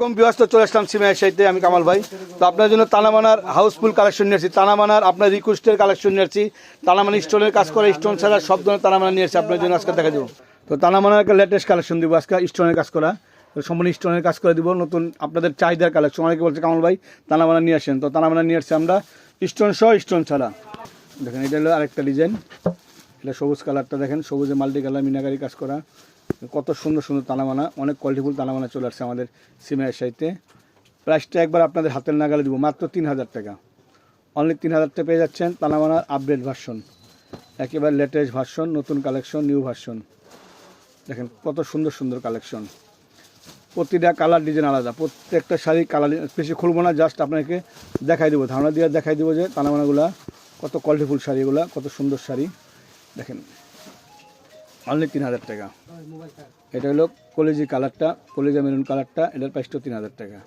কম ব্যস্ত চলে আসলাম সিমের সাইতে আমি কামাল ভাই। তো আপনার জন্য তানামানার হাউসফুল কালেকশন নিয়েছি তানামানার আপনার রিকোয়েস্টের কালেকশন নিয়েছি তানামানা স্টোনের কাজ করে, স্টোন ছাড়া সব ধরনের তানামানা নিয়েছি আপনার জন্য আজকে দেখা দেবো। তো তানামানার একটা লেটেস্ট কালেকশন দিব আজকে, স্টোনের কাজ করা। সম্পূর্ণ স্টোনের কাজ করে দিব, নতুন আপনাদের চাহিদার কালেকশন। অনেকে বলছে, কামাল ভাই, তানামানা নিয়ে আসেন। তো তানামানা নিয়ে আসছি আমরা, স্টোন সহ স্টোন ছাড়া। দেখেন, এটা হলো আরেকটা ডিজাইন এটা সবুজ কালারটা দেখেন, সবুজে মাল্টি কালার মিনাকারি কাজ করা। কত সুন্দর সুন্দর তানামানা অনেক কোয়ালিটিফুল তানামানা চলে আসছে আমাদের সিমের সাইতে প্রাইসটা একবার আপনাদের হাতের নাগালে দিব, মাত্র তিন হাজার টাকা। অনলি তিন হাজার টাকা পেয়ে যাচ্ছেন তানামানার আপডেট ভার্সন একেবারে লেটেস্ট ভার্সন নতুন কালেকশন নিউ ভার্সন দেখেন কত সুন্দর সুন্দর কালেকশন প্রতিটা কালার ডিজাইন আলাদা, প্রত্যেকটা শাড়ি কালার বেশি খুলবো না জাস্ট আপনাকে দেখাই দেবো, ধারণা দিয়ে দেখাই দেবো যে তানামানাগুলা কত কোয়ালিটিফুল শাড়িগুলা কত সুন্দর শাড়ি। দেখেন অনলি তিন হাজার টাকা এটা হলো কলেজি কালারটা কলেজা মেরুন কালারটা এটার প্রাইসটা তিন হাজার টাকা।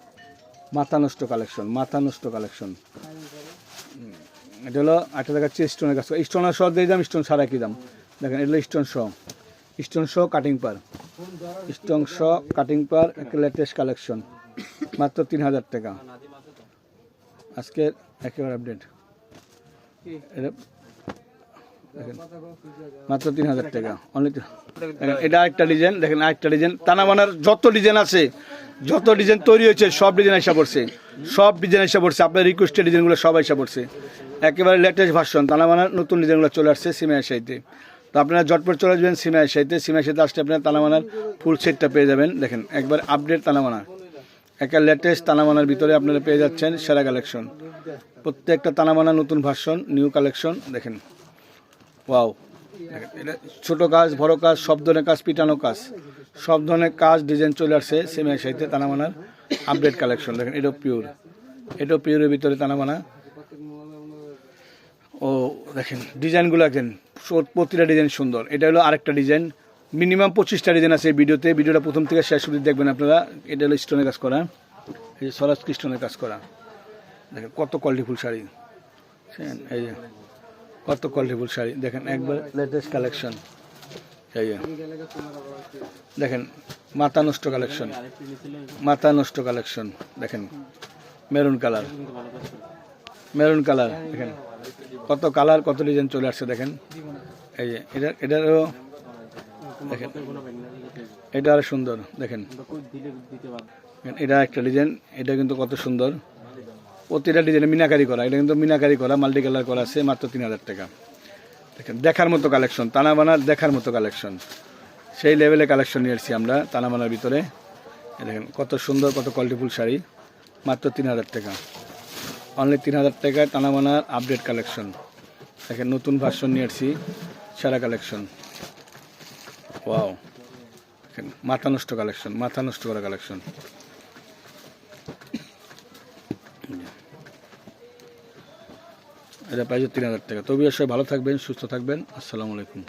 মাথা নষ্ট কালেকশন মাথা নষ্ট কালেকশন এটা হলো আটটা দেখাচ্ছে স্টোনের কাজ স্টোনের সহ দিয়ে দাম স্টোন সারা কি দাম। দেখেন এটা হলো স্টোন সহ। স্টোন সহ কাটিং পার স্টোন সহ কাটিং পার একটা লেটেস্ট কালেকশন মাত্র তিন হাজার টাকা। আজকের একেবারে আপডেট মাত্র তিন হাজার টাকা। এটা একটা ডিজাইন দেখেন আরেকটা ডিজাইন তানাবানার যত ডিজাইন আছে যত ডিজাইন তৈরি হয়েছে সব ডিজাইন এসে পড়ছে। সব ডিজাইন এসে পড়ছে। আপনার রিকোয়েস্টের ডিজাইনগুলো সব এসে পড়ছে। একেবারে লেটেস্ট ভার্সন তানাবানার নতুন ডিজাইনগুলো চলে আসছে সিমের সাইতে তো আপনারা জটপট চলে আসবেন সিমের সাইতে সিমের সাথে আসলে আপনার তানাবানার ফুল সেটটা পেয়ে যাবেন। দেখেন একবার আপডেট তানাবানা একটা লেটেস্ট তানাবানার ভিতরে আপনারা পেয়ে যাচ্ছেন সেরা কালেকশন প্রত্যেকটা তানাবানা নতুন ভার্সন নিউ কালেকশন দেখেন। ওয়াও এটা ছোট কাজ, বড় কাজ, সব ধরনের কাজ, পিটানো কাজ। সব ধরনের কাজ ডিজাইন চলে আসছে সেমের সাইতে তানামানার আপডেট কালেকশন দেখেন, এটাও পিওর এটাও পিওরের ভিতরে তানামানা। ও, দেখেন ডিজাইনগুলো দেখেন প্রতিটা ডিজাইন সুন্দর। এটা হলো আরেকটা ডিজাইন মিনিমাম পঁচিশটা ডিজাইন আছে এই ভিডিওতে। ভিডিওটা প্রথম থেকে শেষ অবধি দেখবেন আপনারা। এটা হলো স্টোনের কাজ করা। এই যে সরাজ স্টোনের কাজ করা। দেখেন, কত কোয়ালিটিফুল শাড়ি। এই যে। কত কোয়ালিটিফুল শাড়ি? দেখেন একবার লেটেস্ট কালেকশন দেখেন মাথা নষ্ট কালেকশন মাথা নষ্ট কালেকশন দেখেন। Maroon colour. মেরুন কালার দেখেন। কত কালার কত ডিজাইন চলে আসছে দেখেন। এই যে এটা এটারও দেখেন। এটা আরও সুন্দর দেখেন। দেখেন, এটা একটা ডিজাইন এটা কিন্তু কত সুন্দর। প্রতিটা ডিজাইনে মিনাকারি করা। এটা কিন্তু মিনাকারি করা, মাল্টি কালার করা আছে, মাত্র তিন হাজার টাকা। দেখেন, দেখার মতো কালেকশন তানা বানার দেখার মতো কালেকশন। সেই লেভেলে কালেকশন নিয়ে এসেছি আমরা তানা বানার ভিতরে দেখেন, কত সুন্দর, কত কোয়ালিটিফুল শাড়ি, মাত্র তিন হাজার টাকা। অনলি তিন হাজার টাকায় টানা বানার আপডেট কালেকশন দেখেন, নতুন ভার্সন নিয়ে এসেছি, সেরা কালেকশন ওয়াও মাথা নষ্ট কালেকশন মাথা নষ্ট করা কালেকশন এটা প্রাইস তিন হাজার টাকা। তবে সবাই ভালো থাকবেন সুস্থ থাকবেন। আসসালামু আলাইকুম।